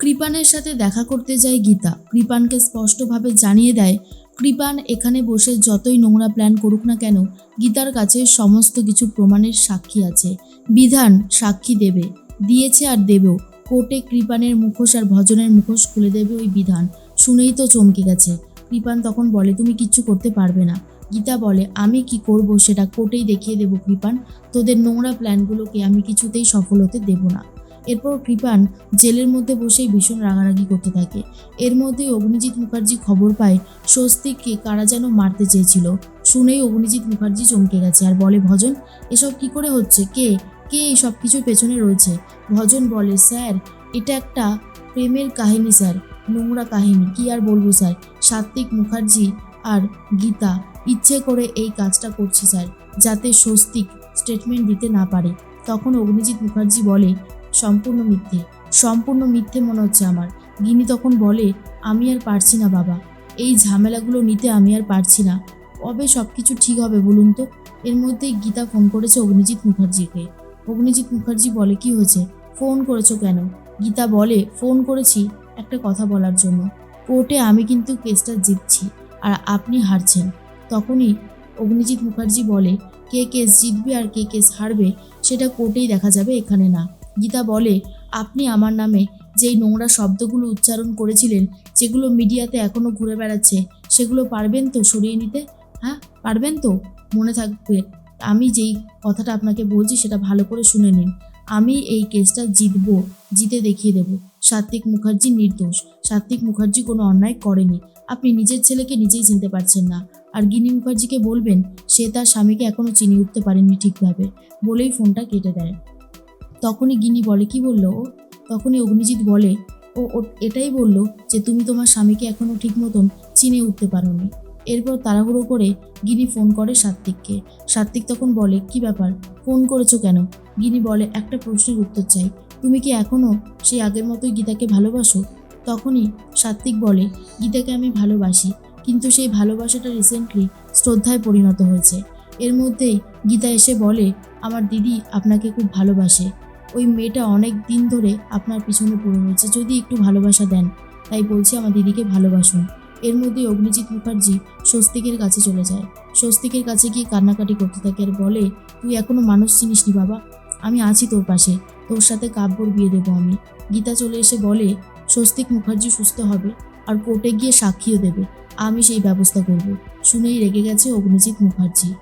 কৃপানের সাথে দেখা করতে যায় গীতা। কৃপানকে স্পষ্টভাবে জানিয়ে দেয়, কৃপান এখানে বসে যতই নোংরা প্ল্যান করুক না কেন, গীতার কাছে সমস্ত কিছু প্রমাণের সাক্ষী আছে। বিধান সাক্ষী দেবে, দিয়েছে আর দেবেও। কোর্টে কৃপানের মুখোশ আর ভজনের মুখোশ খুলে দেবে ওই বিধান। শুনেই তো চমকে গেছে। কৃপান তখন বলে, তুমি কিচ্ছু করতে পারবে না। গীতা বলে, আমি কি করব সেটা কোর্টেই দেখিয়ে দেব কৃপান। তোদের নোংরা প্ল্যানগুলোকে আমি কিছুতেই সফল হতে দেব না। এরপর কৃপান জেলের মধ্যে বসেই ভীষণ রাগারাগি করতে থাকে। এর মধ্যেই অগ্নিজিৎ মুখার্জি খবর পায়, স্বস্তিককে কারা যেন মারতে চেয়েছিল। শুনেই অগ্নিজিৎ মুখার্জি চমকে গেছে আর বলে, ভজন, এসব কি করে হচ্ছে? কে? কে এই সব কিছুর পেছনে রয়েছে? ভজন বলে, স্যার, এটা একটা প্রেমের কাহিনী, স্যার। নোংরা কাহিনী। কি আর বলব, স্যার? সাত্বিক মুখার্জি আর গীতা ইচ্ছে করে এই কাজটা করছে, স্যার, যাতে স্বস্তিক স্টেটমেন্ট দিতে না পারে। তখন অগ্নিজিৎ মুখার্জি বলে সম্পূর্ণ মিথ্যে সম্পূর্ণ মিথ্যে মনে হচ্ছে আমার। গিনি তখন বলে, আমি আর পারছি না বাবা। এই ঝামেলাগুলো নিতে আমি আর পারছি না। কবে সব কিছু ঠিক হবে বলুন তো? এর মধ্যেই গীতা ফোন করেছে অগ্নিজিৎ মুখার্জিকে। অগ্নিজিৎ মুখার্জি বলে, কি হয়েছে? ফোন করেছ কেন? গীতা বলে, ফোন করেছি একটা কথা বলার জন্য। কোর্টে আমি কিন্তু কেসটা জিতছি আর আপনি হারছেন। তখনই অগ্নিজিৎ মুখার্জি বলে, কে কেস জিতবে আর কে কেস হারবে সেটা কোর্টেই দেখা যাবে, এখানে না। গীতা বলে, আপনি আমার নামে যেই নোংরা শব্দগুলো উচ্চারণ করেছিলেন, যেগুলো মিডিয়াতে এখনও ঘুরে বেড়াচ্ছে, সেগুলো পারবেন তো সরিয়ে নিতে? হ্যাঁ পারবেন তো, মনে থাকবে। আমি যেই কথাটা আপনাকে বলছি, সেটা ভালো করে শুনে নিন। আমি এই কেসটা জিতবো, জিতে দেখিয়ে দেব। সাত্বিক মুখার্জি নির্দোষ। সাত্বিক মুখার্জি কোনো অন্যায় করেনি। আপনি নিজের ছেলেকে নিজেই চিনতে পারছেন না। আর গিনি মুখার্জিকে বলবেন, সে তার স্বামীকে এখনও চিনি উঠতে পারেনি ঠিকভাবে। বলেই ফোনটা কেটে দেয়। তখনই গিনি বলে, কি বলল ও? তখনই অগ্নিজিৎ বলে, ও এটাই বলল যে তুমি তোমার স্বামীকে এখনও ঠিক মতন চিনে উঠতে পারোনি। এরপর তাড়াহুড়ো করে গিনি ফোন করে সাত্বিককে। সাত্বিক তখন বলে, কি ব্যাপার? ফোন করেছ কেন? গিনি বলে, একটা প্রশ্নের উত্তর চাই। তুমি কি এখনও সেই আগের মতোই গীতাকে ভালোবাসো? তখনই সাত্বিক বলে, গীতাকে আমি ভালোবাসি, কিন্তু সেই ভালোবাসাটা রিসেন্টলি শ্রদ্ধায় পরিণত হয়েছে। এর মধ্যেই গীতা এসে বলে, আমার দিদি আপনাকে খুব ভালোবাসে। ওই মেয়েটা অনেক দিন ধরে আপনার পিছনে পড়ে রয়েছে, যদি একটু ভালোবাসা দেন। তাই বলছি আমার দিদিকে ভালোবাসুন। এর মধ্যে অগ্নিজিৎ মুখার্জি স্বস্তিকের কাছে চলে যায়। স্বস্তিকের কাছে গিয়ে কান্নাকাটি করতে থাকে আর বলে, তুই এখনও মানুষ চিনিস নি বাবা। আমি আছি তোর পাশে। তোর সাথে কাব্যর বিয়ে দেবো আমি। গীতা চলে এসে বলে, স্বস্তিক মুখার্জি সুস্থ হবে আর কোর্টে গিয়ে সাক্ষীও দেবে। আমি সেই ব্যবস্থা করব। শুনেই রেগে গেছে অগ্নিজিৎ মুখার্জি।